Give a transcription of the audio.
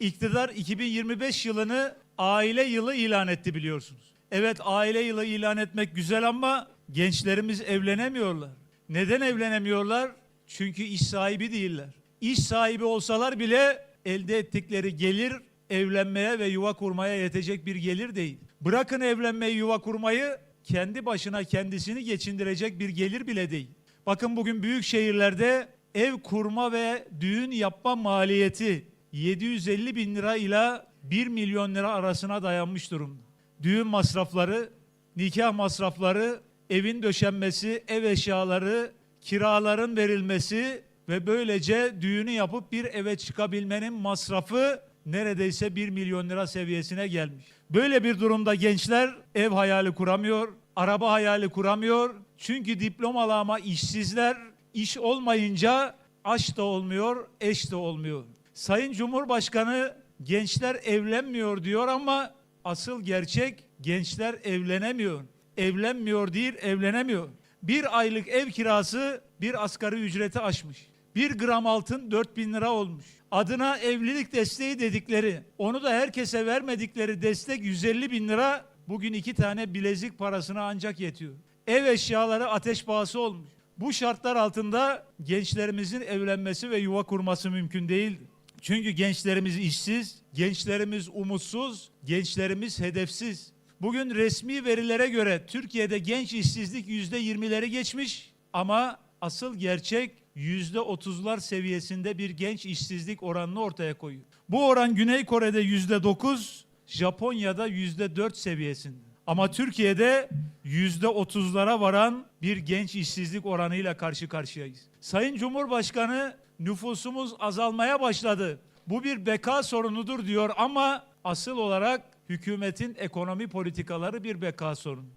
iktidar 2025 yılını aile yılı ilan etti biliyorsunuz. Evet aile yılı ilan etmek güzel ama gençlerimiz evlenemiyorlar. Neden evlenemiyorlar? Çünkü iş sahibi değiller. İş sahibi olsalar bile elde ettikleri gelir evlenmeye ve yuva kurmaya yetecek bir gelir değil. Bırakın evlenmeyi, yuva kurmayı kendi başına kendisini geçindirecek bir gelir bile değil. Bakın bugün büyük şehirlerde ev kurma ve düğün yapma maliyeti 750 bin lira ile 1 milyon lira arasına dayanmış durumda. Düğün masrafları, nikah masrafları, evin döşenmesi, ev eşyaları, kiraların verilmesi ve böylece düğünü yapıp bir eve çıkabilmenin masrafı neredeyse 1 milyon lira seviyesine gelmiş. Böyle bir durumda gençler ev hayali kuramıyor, araba hayali kuramıyor. Çünkü diplomalı ama işsizler iş olmayınca aş da olmuyor, eş de olmuyor. Sayın Cumhurbaşkanı gençler evlenmiyor diyor ama asıl gerçek gençler evlenemiyor. Evlenmiyor değil, evlenemiyor. Bir aylık ev kirası bir asgari ücreti aşmış. Bir gram altın 4000 lira olmuş. Adına evlilik desteği dedikleri, onu da herkese vermedikleri destek 150 bin lira bugün iki tane bilezik parasına ancak yetiyor. Ev eşyaları ateş pahası olmuş. Bu şartlar altında gençlerimizin evlenmesi ve yuva kurması mümkün değil. Çünkü gençlerimiz işsiz, gençlerimiz umutsuz, gençlerimiz hedefsiz. Bugün resmi verilere göre Türkiye'de genç işsizlik yüzde yirmileri geçmiş ama asıl gerçek yüzde otuzlar seviyesinde bir genç işsizlik oranını ortaya koyuyor. Bu oran Güney Kore'de yüzde dokuz, Japonya'da yüzde dört seviyesinde. Ama Türkiye'de yüzde otuzlara varan bir genç işsizlik oranıyla karşı karşıyayız. Sayın Cumhurbaşkanı nüfusumuz azalmaya başladı. Bu bir beka sorunudur diyor ama asıl olarak hükümetin ekonomi politikaları bir beka sorunu.